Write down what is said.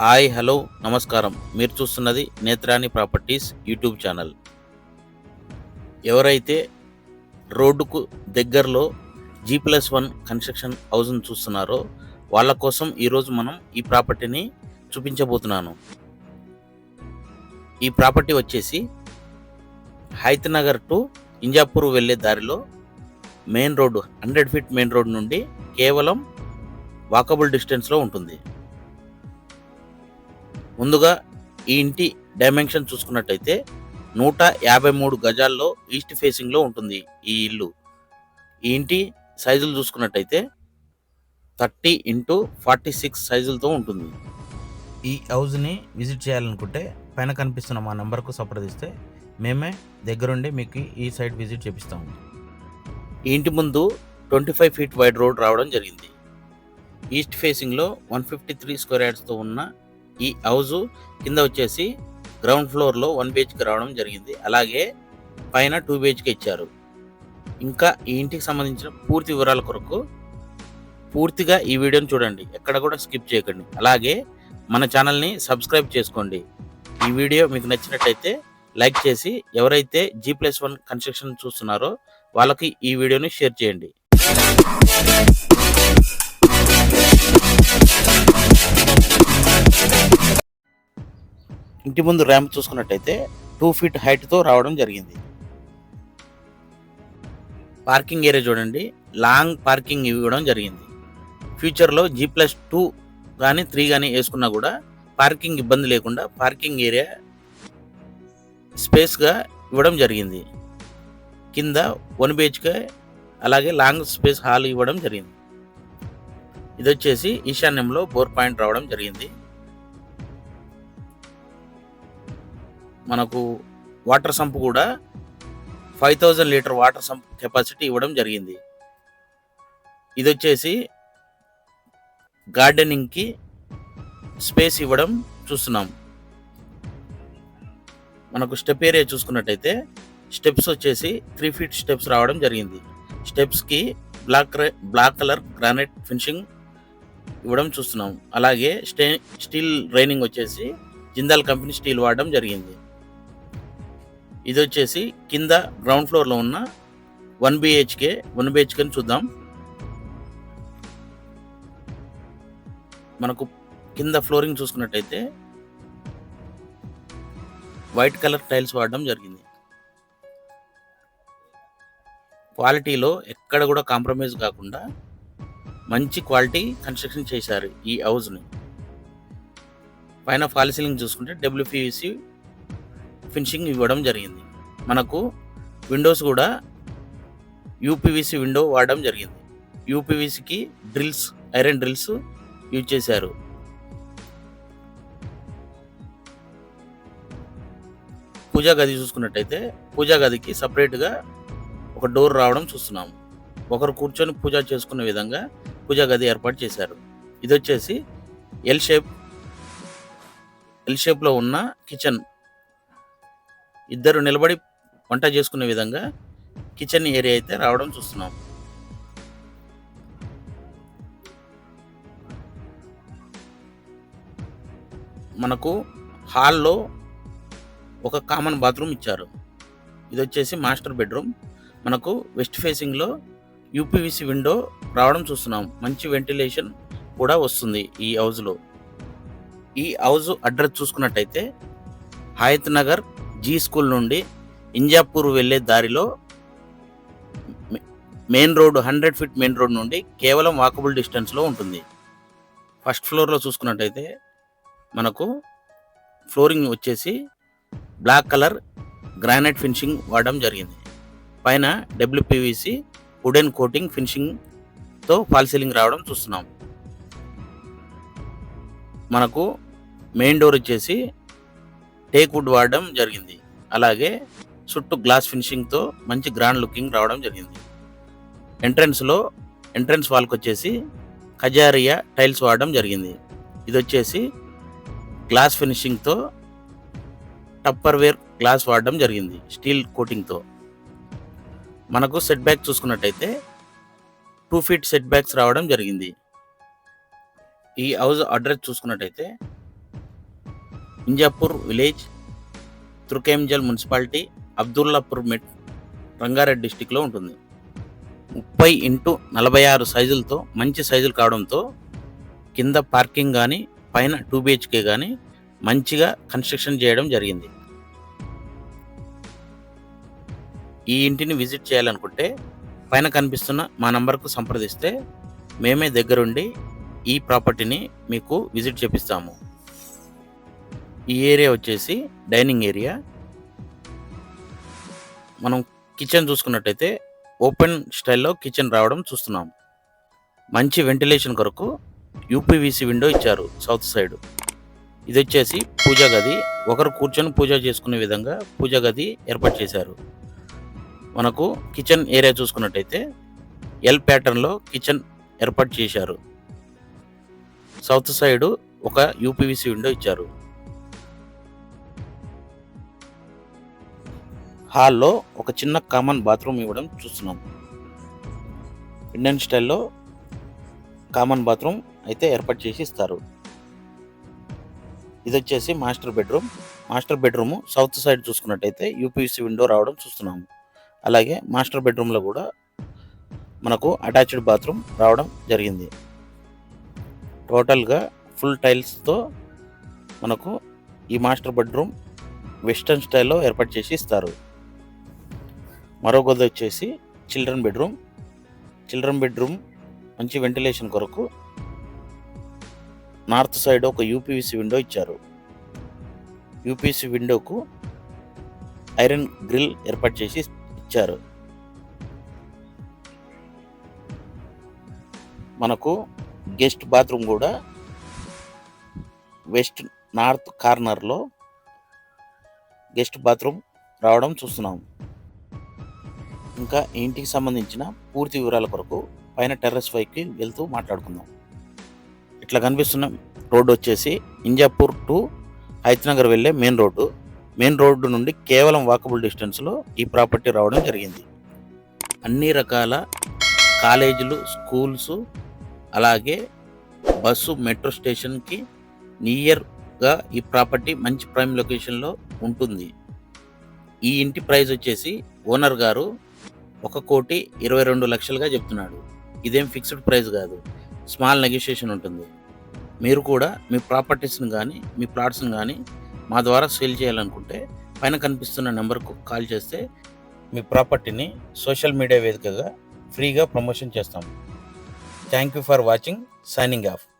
Hi hello నమస్కారం. మీరు చూస్తున్నది నేత్రాని ప్రాపర్టీస్ యూట్యూబ్ ఛానల్. ఎవరైతే రోడ్డుకు దగ్గరలో జీ ప్లస్ వన్ కన్స్ట్రక్షన్ హౌస్ని చూస్తున్నారో వాళ్ళ కోసం ఈరోజు మనం ఈ ప్రాపర్టీని చూపించబోతున్నాను. ఈ ప్రాపర్టీ వచ్చేసి హైత్ నగర్ టు ఇంజాపూర్ వెళ్ళే దారిలో main road hundred feet main road నుండి కేవలం వాకబుల్ డిస్టెన్స్లో ఉంటుంది. ముందుగా ఈ ఇంటి డైమెన్షన్ చూసుకున్నట్టయితే నూట యాభై మూడు గజాల్లో ఈస్ట్ ఫేసింగ్లో ఉంటుంది ఈ ఇల్లు. ఈ ఇంటి సైజులు చూసుకున్నట్టయితే థర్టీ ఇంటూ ఫార్టీ సిక్స్ సైజులతో ఉంటుంది. ఈ హౌస్ని విజిట్ చేయాలనుకుంటే పైన కనిపిస్తున్న మా నెంబర్కు సంప్రదిస్తే మేమే దగ్గరుండి మీకు ఈ సైట్ విజిట్ చేపిస్తాము ఈ ఇంటి ముందు twenty five feet wide road రావడం జరిగింది. ఈస్ట్ ఫేసింగ్లో వన్ ఫిఫ్టీ త్రీ స్క్వేర్ యార్డ్స్తో ఉన్న ఈ హౌస్ కింద వచ్చేసి గ్రౌండ్ ఫ్లోర్లో వన్ బిహెచ్కి రావడం జరిగింది. అలాగే పైన టూ బిహెచ్కి ఇచ్చారు. ఇంకా ఈ ఇంటికి సంబంధించిన పూర్తి వివరాల కొరకు పూర్తిగా ఈ వీడియోని చూడండి. ఎక్కడ కూడా స్కిప్ చేయకండి. అలాగే మన ఛానల్ని సబ్స్క్రైబ్ చేసుకోండి. ఈ వీడియో మీకు నచ్చినట్టయితే లైక్ చేసి ఎవరైతే జీ ప్లస్ వన్ కన్స్ట్రక్షన్ చూస్తున్నారో వాళ్ళకి ఈ వీడియోని షేర్ చేయండి. ఇంటి ముందు ర్యాంప్ చూసుకున్నట్టయితే టూ ఫీట్ హైట్తో రావడం జరిగింది. పార్కింగ్ ఏరియా చూడండి. లాంగ్ పార్కింగ్ ఇవ్వడం జరిగింది. ఫ్యూచర్లో జీ ప్లస్ టూ కానీ త్రీ కానీ వేసుకున్నా కూడా పార్కింగ్ ఇబ్బంది లేకుండా పార్కింగ్ ఏరియా స్పేస్గా ఇవ్వడం జరిగింది. కింద వన్ బిహెచ్కే అలాగే లాంగ్ స్పేస్ హాల్ ఇవ్వడం జరిగింది. ఇది వచ్చేసి ఈశాన్యంలో బోర్ పాయింట్ రావడం జరిగింది. మనకు వాటర్ సంప్ కూడా five thousand litre water sump capacity ఇవ్వడం జరిగింది. ఇది వచ్చేసి గార్డెనింగ్కి స్పేస్ ఇవ్వడం చూస్తున్నాం. మనకు స్టెప్ ఏరియా చూసుకున్నట్టయితే స్టెప్స్ వచ్చేసి త్రీ ఫీట్ స్టెప్స్ రావడం జరిగింది. స్టెప్స్కి black black colour granite finishing ఇవ్వడం చూస్తున్నాం. అలాగే స్టే స్టీల్ రైనింగ్ వచ్చేసి జిందాల్ కంపెనీ స్టీల్ వాడడం జరిగింది. ఇది వచ్చేసి కింద గ్రౌండ్ ఫ్లోర్లో ఉన్న వన్ బిహెచ్కే వన్ బిహెచ్కేని చూద్దాం. మనకు కింద ఫ్లోరింగ్ చూసుకున్నట్టయితే వైట్ కలర్ టైల్స్ వాడడం జరిగింది. క్వాలిటీలో ఎక్కడ కూడా కాంప్రమైజ్ కాకుండా మంచి క్వాలిటీ కన్స్ట్రక్షన్ చేశారు ఈ హౌస్ని పైన ఫాల్ సీలింగ్ చూసుకుంటే డబ్ల్యూపీవీసీ ఫినిషింగ్ ఇవ్వడం జరిగింది. మనకు విండోస్ కూడా యూపీవీసీ విండో వాడడం జరిగింది. యూపీవీసీకి డ్రిల్స్ ఐరన్ డ్రిల్స్ యూజ్ చేశారు. పూజా గది చూసుకున్నట్టయితే పూజా గదికి సపరేట్గా ఒక డోర్ రావడం చూస్తున్నాము. ఒకరు కూర్చొని పూజ చేసుకునే విధంగా పూజా గది ఏర్పాటు చేశారు. ఇది వచ్చేసి ఎల్ షేప్ ఎల్ షేప్లో ఉన్న కిచెన్ ఇద్దరు నిలబడి వంట చేసుకునే విధంగా కిచెన్ ఏరియా అయితే రావడం చూస్తున్నాం. మనకు హాల్లో ఒక కామన్ బాత్రూమ్ ఇచ్చారు. ఇది వచ్చేసి మాస్టర్ బెడ్రూమ్. మనకు వెస్ట్ ఫేసింగ్లో యూపీవీసీ విండో రావడం చూస్తున్నాం. మంచి వెంటిలేషన్ కూడా వస్తుంది ఈ హౌస్లో ఈ హౌస్ అడ్రస్ చూసుకున్నట్టయితే హయత్ నగర్ జీ స్కూల్ నుండి ఇంజాపూర్ వెళ్ళే దారిలో main road hundred feet main road నుండి కేవలం వాకబుల్ డిస్టెన్స్లో ఉంటుంది. ఫస్ట్ ఫ్లోర్లో చూసుకున్నట్టయితే మనకు ఫ్లోరింగ్ వచ్చేసి బ్లాక్ కలర్ గ్రానైట్ ఫినిషింగ్ వాడడం జరిగింది. పైన డబ్ల్యూపీవీసీ వుడెన్ కోటింగ్ ఫినిషింగ్తో ఫాల్ సీలింగ్ రావడం చూస్తున్నాం. మనకు మెయిన్ డోర్ వచ్చేసి టేక్ వుడ్ వాడడం జరిగింది. అలాగే చుట్టూ గ్లాస్ ఫినిషింగ్తో మంచి గ్రాండ్ లుకింగ్ రావడం జరిగింది. ఎంట్రన్స్లో ఎంట్రన్స్ వాల్కి వచ్చేసి ఖజారియా టైల్స్ వాడడం జరిగింది. ఇది వచ్చేసి గ్లాస్ ఫినిషింగ్తో టప్పర్వేర్ గ్లాస్ వాడడం జరిగింది స్టీల్ కోటింగ్తో మనకు సెట్ బ్యాక్ చూసుకున్నట్టయితే టూ ఫీట్ సెట్ బ్యాక్స్ రావడం జరిగింది. ఈ హౌస్ అడ్రస్ చూసుకున్నట్టయితే ఇంజాపూర్ విలేజ్ తుర్కేంజల్ మున్సిపాలిటీ అబ్దుల్లాపూర్ మెట్ రంగారెడ్డి డిస్టిక్లో ఉంటుంది. ముప్పై ఇంటూ నలభై ఆరు సైజులతో మంచి సైజులు కావడంతో కింద పార్కింగ్ కానీ పైన టూ బిహెచ్కే కానీ మంచిగా కన్స్ట్రక్షన్ చేయడం జరిగింది. ఈ ఇంటిని విజిట్ చేయాలనుకుంటే పైన కనిపిస్తున్న మా నంబర్కు సంప్రదిస్తే మేమే దగ్గరుండి ఈ ప్రాపర్టీని మీకు విజిట్ చేపిస్తాము. ఈ ఏరియా వచ్చేసి డైనింగ్ ఏరియా. మనం కిచెన్ చూసుకున్నట్టయితే ఓపెన్ స్టైల్లో కిచెన్ రావడం చూస్తున్నాం. మంచి వెంటిలేషన్ కొరకు యూపీవీసీ విండో ఇచ్చారు సౌత్ సైడ్. ఇది వచ్చేసి పూజా గది. ఒకరు కూర్చొని పూజ చేసుకునే విధంగా పూజా గది ఏర్పాటు చేశారు. మనకు కిచెన్ ఏరియా చూసుకున్నట్టయితే ఎల్ ప్యాటర్న్లో కిచెన్ ఏర్పాటు చేశారు. సౌత్ సైడ్ ఒక యూపీవీసీ విండో ఇచ్చారు. హాల్లో ఒక చిన్న కామన్ బాత్రూమ్ ఇవ్వడం చూస్తున్నాం. ఇండియన్ స్టైల్లో కామన్ బాత్రూమ్ అయితే ఏర్పాటు చేసి ఇస్తారు. ఇది వచ్చేసి master bedroom. Master bedroom south side చూసుకున్నట్టయితే యూపీఎస్సీ విండో రావడం చూస్తున్నాము. అలాగే మాస్టర్ బెడ్రూమ్లో కూడా మనకు అటాచ్డ్ బాత్రూమ్ రావడం జరిగింది. టోటల్గా ఫుల్ టైల్స్తో మనకు ఈ మాస్టర్ బెడ్రూమ్ వెస్టర్న్ స్టైల్లో ఏర్పాటు చేసి ఇస్తారు. మరో గది వచ్చేసి చిల్డ్రన్ బెడ్రూమ్. చిల్డ్రన్ బెడ్రూమ్ మంచి వెంటిలేషన్ కొరకు నార్త్ సైడ్ ఒక యూపీవీసీ విండో ఇచ్చారు. యూపీసీ విండోకు ఐరన్ గ్రిల్ ఏర్పాటు చేసి ఇచ్చారు. మనకు గెస్ట్ బాత్రూమ్ కూడా వెస్ట్ నార్త్ కార్నర్లో గెస్ట్ బాత్రూమ్ రావడం చూస్తున్నాం. ఇంకా ఇంటికి సంబంధించిన పూర్తి వివరాల కొరకు పైన టెర్రస్ పైకి వెళ్తూ మాట్లాడుకుందాం. ఇట్లా కనిపిస్తున్న రోడ్డు వచ్చేసి ఇంజాపూర్ టు హైత్నగర్ వెళ్ళే మెయిన్ రోడ్డు. మెయిన్ రోడ్డు నుండి కేవలం వాకబుల్ డిస్టెన్స్లో ఈ ప్రాపర్టీ రావడం జరిగింది. అన్ని రకాల కాలేజీలు స్కూల్స్ అలాగే బస్సు మెట్రో స్టేషన్కి నియర్గా ఈ ప్రాపర్టీ మంచి ప్రైమ్ లొకేషన్లో ఉంటుంది. ఈ ఇంటి ప్రైస్ వచ్చేసి ఓనర్ గారు ఒక కోటి ఇరవై రెండు లక్షలుగా చెప్తున్నాడు. ఇదేం ఫిక్స్డ్ ప్రైస్ కాదు. స్మాల్ నెగోషియేషన్ ఉంటుంది. మీరు కూడా మీ ప్రాపర్టీస్ని కానీ మీ ప్లాట్స్ని కానీ మా ద్వారా సేల్ చేయాలనుకుంటే పైన కనిపిస్తున్న నెంబర్కు కాల్ చేస్తే మీ ప్రాపర్టీని సోషల్ మీడియా వేదికగా ఫ్రీగా ప్రమోషన్ చేస్తాము thank you for watching. Signing off.